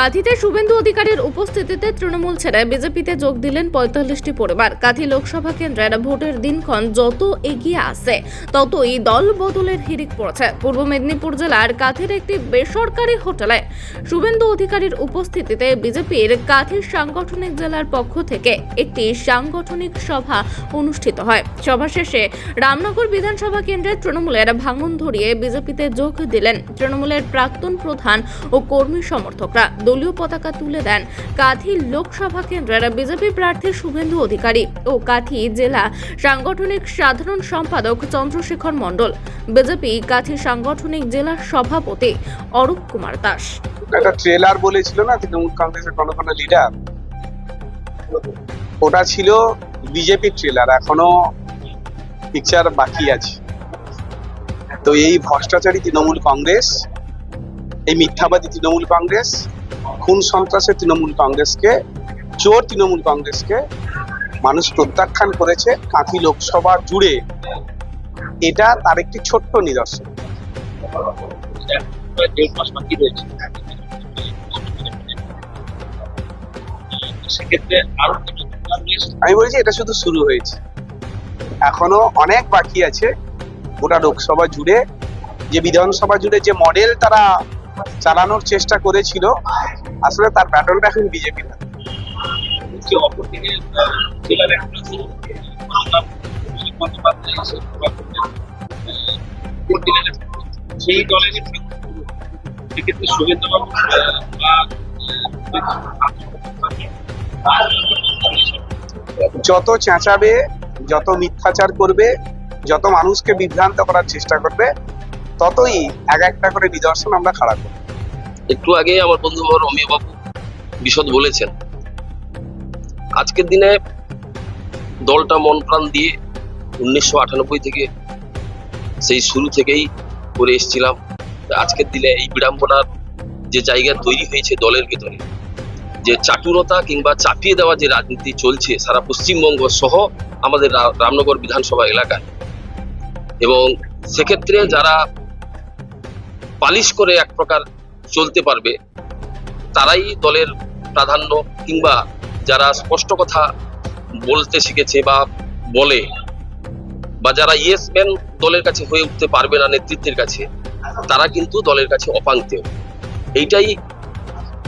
কাঁথিতে শুভেন্দু অধিকারীর উপস্থিতিতে তৃণমূল ছেড়ে বিজেপিতে যোগ দিলেন পঁয়তাল্লিশটি পরিবার। কাঁথি লোকসভা কেন্দ্রের ভোটের দিনক্ষণ যত এগিয়ে আসে, ততই দল বদলের হিড়িক পড়েছে। পূর্ব মেদিনীপুর জেলার কাঁথির একটি বেসরকারি হোটেলে শুভেন্দু অধিকারীর উপস্থিতিতে বিজেপির কাঁথির সাংগঠনিক জেলার পক্ষ থেকে একটি সাংগঠনিক সভা অনুষ্ঠিত হয়। সভা শেষে রামনগর বিধানসভা কেন্দ্রের তৃণমূলের ভাঙন ধরিয়ে বিজেপিতে যোগ দিলেন। তৃণমূলের প্রাক্তন প্রধান ও কর্মী সমর্থকরা। দলীয় পতাকা তুলে দেন। কাঁথি লোকসভা কেন্দ্রের বিজেপি প্রার্থী শুভেন্দু অধিকারী ও কাঁথি জেলা সাংগঠনিক সাধারণ সম্পাদক চন্দ্রশেখর মণ্ডল। বিজেপি কাঁথি সাংগঠনিক জেলা সভাপতি অরূপ কুমার দাস। একটা ট্রেলার বলেছিল না, তৃণমূল কংগ্রেসের লিডার ওটা ছিল বিজেপির ট্রেলার, এখনও পিকচার বাকি আছে। তো এই ভ্রষ্টাচারী তৃণমূল কংগ্রেস, এই মিথ্যাবাদী তৃণমূল কংগ্রেস খুন সন্ত্রাসের তৃণমূল কংগ্রেসকে চোর তৃণমূল কংগ্রেসকে মানুষ প্রত্যাখ্যান করেছে কাঁথি লোকসভা জুড়ে। এটা তার একটি ছোট্ট নিদর্শন। আমি বলছি এটা শুধু শুরু হয়েছে। এখনও অনেক বাকি আছে গোটা লোকসভা জুড়ে। যে বিধানসভা জুড়ে যে মডেল তারা চালানোর চেষ্টা করেছিল আসলে তার ব্যাটলটা এখন বিজেপি। সেই দলের সেক্ষেত্রে শুভেন্দুবাবু যত চেঁচাবে যত মিথ্যাচার করবে যত মানুষকে বিভ্রান্ত করার চেষ্টা করবে ততই এক একটা করে নিদর্শন আমরা খাড়া করব একটু আগে আমার বন্ধু আমার বাবু বিশদ বলেছেন, আজকের দিনে দলটা মন প্রাণ দিয়ে উনিশশো আটানব্বই থেকে সেই শুরু থেকেই করে এসেছিলাম। আজকের দিনে এই বিড়ম্বনার যে জায়গা তৈরি হয়েছে দলের ভেতরে, যে চাটুরতা কিংবা চাপিয়ে দেওয়া যে রাজনীতি চলছে সারা পশ্চিমবঙ্গ সহ আমাদের রামনগর বিধানসভা এলাকায়। এবং সেক্ষেত্রে যারা পালিশ করে এক প্রকার চলতে পারবে, তারাই দলের প্রাধান্য কিংবা যারা স্পষ্ট কথা বলতে শিখেছে বা বলে বা যারা ইয়েস ম্যান দলের কাছে হয়ে উঠতে পারবে না নেতৃত্বের কাছে, তারা কিন্তু দলের কাছে অপাঙ্ক্তেয় এইটাই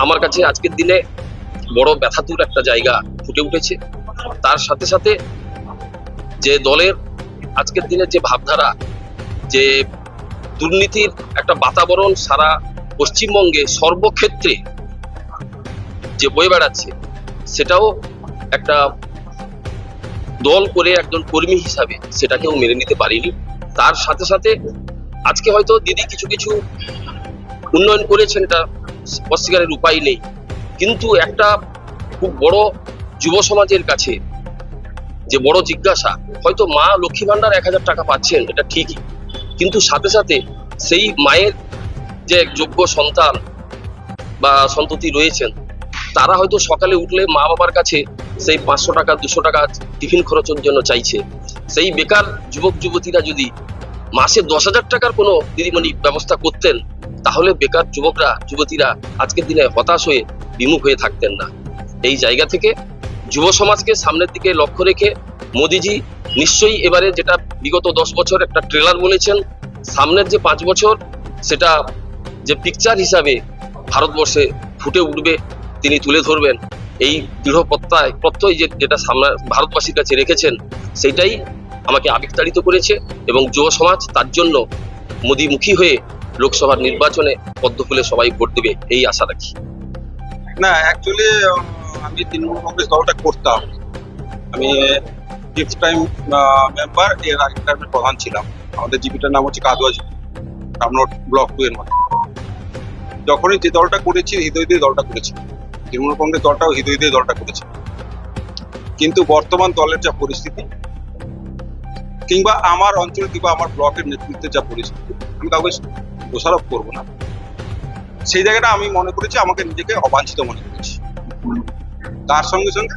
আমার কাছে আজকের দিনে বড় ব্যথাতুর একটা জায়গা ফুটে উঠেছে। তার সাথে সাথে যে দলের আজকের দিনের যে ভাবধারা, যে দুর্নীতির একটা বাতাবরণ সারা পশ্চিমবঙ্গে সর্বক্ষেত্রে যে বয়ে বেড়াচ্ছে, সেটাও একটা দল করে একজন কর্মী হিসাবে সেটাকেও মেনে নিতে পারিনি। তার সাথে সাথে আজকে হয়তো দিদি কিছু কিছু উন্নয়ন করেছেন, এটা অস্বীকারের উপায় নেই। কিন্তু একটা খুব বড় যুব সমাজের কাছে যে বড় জিজ্ঞাসা, হয়তো মা লক্ষ্মী ভান্ডার এক হাজার টাকা পাচ্ছেন, এটা ঠিকই। কিন্তু সাথে সাথে সেই মায়ের যে যোগ্য সন্তান বা সন্ততি রয়েছেন, তারা হয়তো সকালে উঠলে মা বাবার কাছে সেই পাঁচশো টাকা, দুশো টাকা টিফিন খরচের জন্য চাইছে। সেই বেকার যুবক, যুবতীরা যদি মাসে দশ হাজার টাকার কোনো দিদিমণি ব্যবস্থা করতেন, তাহলে বেকার যুবকরা, যুবতীরা আজকের দিনে হতাশ হয়ে বিমুখ হয়ে থাকতেন না। এই জায়গা থেকে যুব সমাজকে সামনের দিকে লক্ষ্য রেখে মোদিজি নিশ্চয়ই এবারে যেটা বিগত দশ বছর একটা ট্রেলার বলেছেন, সামনের যে পাঁচ বছর, সেটা যে পিকচার হিসাবে ভারতবর্ষে ফুটে উঠবে, তিনি তুলে ধরবেন, এই দৃঢ় প্রত্যয় প্রত্যয় যে যেটা সামনে ভারতবাসীর কাছে রেখেছেন, সেটাই আমাকে আবেগতাড়িত করেছে এবং যুব সমাজ তার জন্য মোদিমুখী হয়ে লোকসভার নির্বাচনে পদ্মফুলে সবাই ভোট দেবে, এই আশা রাখি। না অ্যাকচুয়ালি আমি তৃণমূল কংগ্রেস দলটা করতাম। আমি ফিফথ টাইম মেম্বার এর আগের টাইমের প্রধান ছিলাম। আমাদের জিপিটার নাম হচ্ছে কাদুয়া জিপি ব্লক টু এর মধ্যে। যখনই যে দলটা করেছি, হৃদয় দিয়ে দলটা করেছি। তৃণমূল কংগ্রেস দলটাও হৃদয় দিয়ে দলটা করেছে। কিন্তু বর্তমান দলের যা পরিস্থিতি, কিংবা আমার অঞ্চল কিংবা আমার ব্লকের নেতৃত্বের যা পরিস্থিতি, আমি কাউকে দোষারোপ করব না। সেই জায়গাটা আমি মনে করেছি, আমাকে নিজেকে অবাঞ্ছিত মনে করেছি। তার সঙ্গে সঙ্গে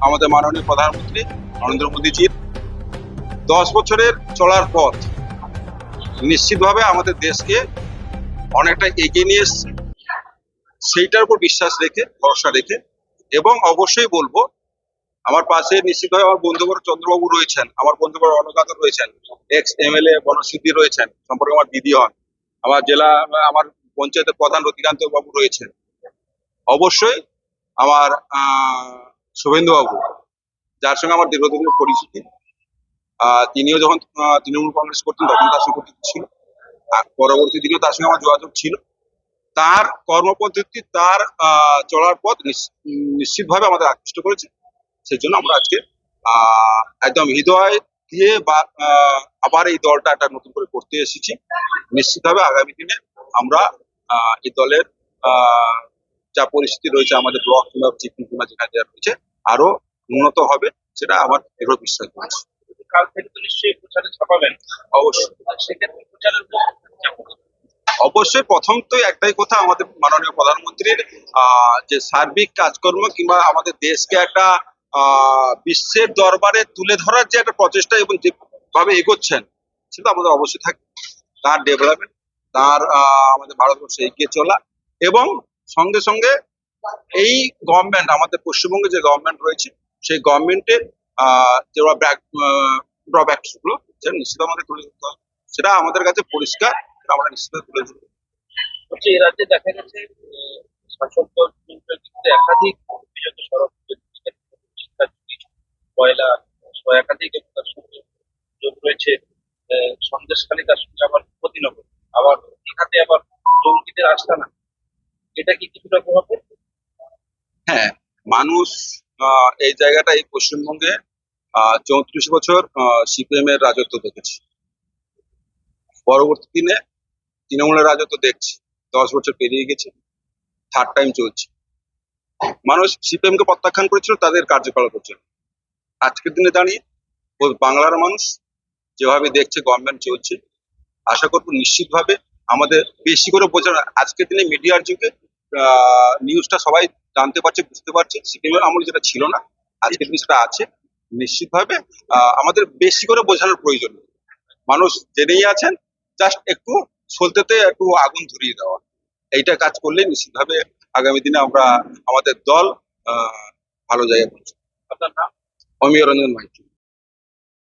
আমাদের মাননীয় প্রধানমন্ত্রী নরেন্দ্র মোদীজির দশ বছরের চলার পথ নিশ্চিতভাবে আমাদের দেশকে অনেকটা এগিয়ে নিয়ে সেইটার উপর বিশ্বাস রেখে, ভরসা রেখে, এবং অবশ্যই বলব, আমার পাশে নিশ্চিতভাবে আমার বন্ধুবর চন্দ্রবাবু রয়েছেন, আমার বন্ধুবর অনকাত রয়েছেন এক্স এমএলএ বনসিদ্ধি রয়েছেন, সম্পর্কে আমার দিদি হন, আমার জেলা, আমার পঞ্চায়েতের প্রধান রতিকান্ত বাবু রয়েছেন। অবশ্যই আমার শুভেন্দু বাবু যার সঙ্গে আমার দীর্ঘদিনের পরিচিতি তিনিও যখন তৃণমূল কংগ্রেস করতেন, তখন তার সঙ্গে ছিল। আর পরবর্তী দিনে তার সঙ্গে আমার যোগাযোগ ছিল। তার কর্মপদ্ধতি তার চলার পথ নিশ- উম, নিশ্চিতভাবে আমাদের আকৃষ্ট করেছে। সেই জন্য আমরা আজকে একদম হৃদয় দিয়ে বা আবার এই দলটা একটা নতুন করে করতে এসেছি। নিশ্চিতভাবে আগামী দিনে আমরা এই দলের যা পরিস্থিতি রয়েছে আমাদের ব্লক কিংবা চিফিং কিংবা যেখানে রয়েছে আরও উন্নত হবে সেটা আমার দৃঢ় বিশ্বাস রয়েছে। কাল থেকে তো নিশ্চয়ই প্রচারে ছাপাবেন। অবশ্যই। প্রথম তো একটাই কথা, আমাদের মাননীয় প্রধানমন্ত্রীর যে সার্বিক কাজকর্ম কিংবা আমাদের দেশকে একটা বিশ্বের দরবারে তুলে ধরার যে একটা প্রচেষ্টা এবং যেভাবে এগোচ্ছেন, সেটা আমাদের অবশ্যই থাকবে। তার ডেভেলপমেন্ট তার আমাদের ভারতবর্ষে এগিয়ে চলা এবং সঙ্গে সঙ্গে এই গভর্নমেন্ট আমাদের পশ্চিমবঙ্গে যে গভর্নমেন্ট রয়েছে, সেই গভর্নমেন্টের যে ড্রব্যাকসগুলো সেটা নিশ্চিত আমাদের তুলে ধরতে হবে সেটা আমাদের কাছে পরিষ্কার আমরা নিশ্চিত তুলে ধরবো। হচ্ছে এ রাজ্যে দেখা গেছে শাসক দল একাধিক অভিযোগ সড়ক কয়লা একাধিক তার সঙ্গে যোগ রয়েছে সন্দেশখালী তার সঙ্গে আবার প্রতিনগর আবার দীঘাতে আবার জঙ্গিদের আস্তানা। এটা কি কিছুটা প্রভাব পড়বে? হ্যাঁ মানুষ এই জায়গাটা এই পশ্চিমবঙ্গে চৌত্রিশ বছর সিপিএম এর রাজত্ব দেখেছি। পরবর্তী দিনে তৃণমূলের রাজত্ব দেখছি। দশ বছর পেরিয়ে গেছে থার্ড টাইম চলছে। মানুষ সিপিএম কে প্রত্যাখ্যান করেছিল, তাদের কার্যকলাপ হচ্ছে না। আজকের দিনে দাঁড়িয়ে বাংলার মানুষ যেভাবে দেখছে গভর্নমেন্ট চলছে, আশা করব নিশ্চিতভাবে আমাদের বেশি করে বোঝানো আজকের দিনে মিডিয়ার যুগে নিউজটা সবাই জানতে পারছে বুঝতে পারছে। সিপিএম এর আমল যেটা ছিল না আজকের দিনে সেটা আছে নিশ্চিতভাবে আহ, আমাদের বেশি করে বোঝানোর প্রয়োজন। মানুষ জেনেই আছেন জাস্ট একটু সলতেতে একটু আগুন ধরিয়ে দেওয়া। এইটা কাজ করলে নিশ্চিতভাবে আগামী দিনে আমরা আমাদের দল ভালো জায়গায় পৌঁছবে। অমিয় রঞ্জন মাইতি।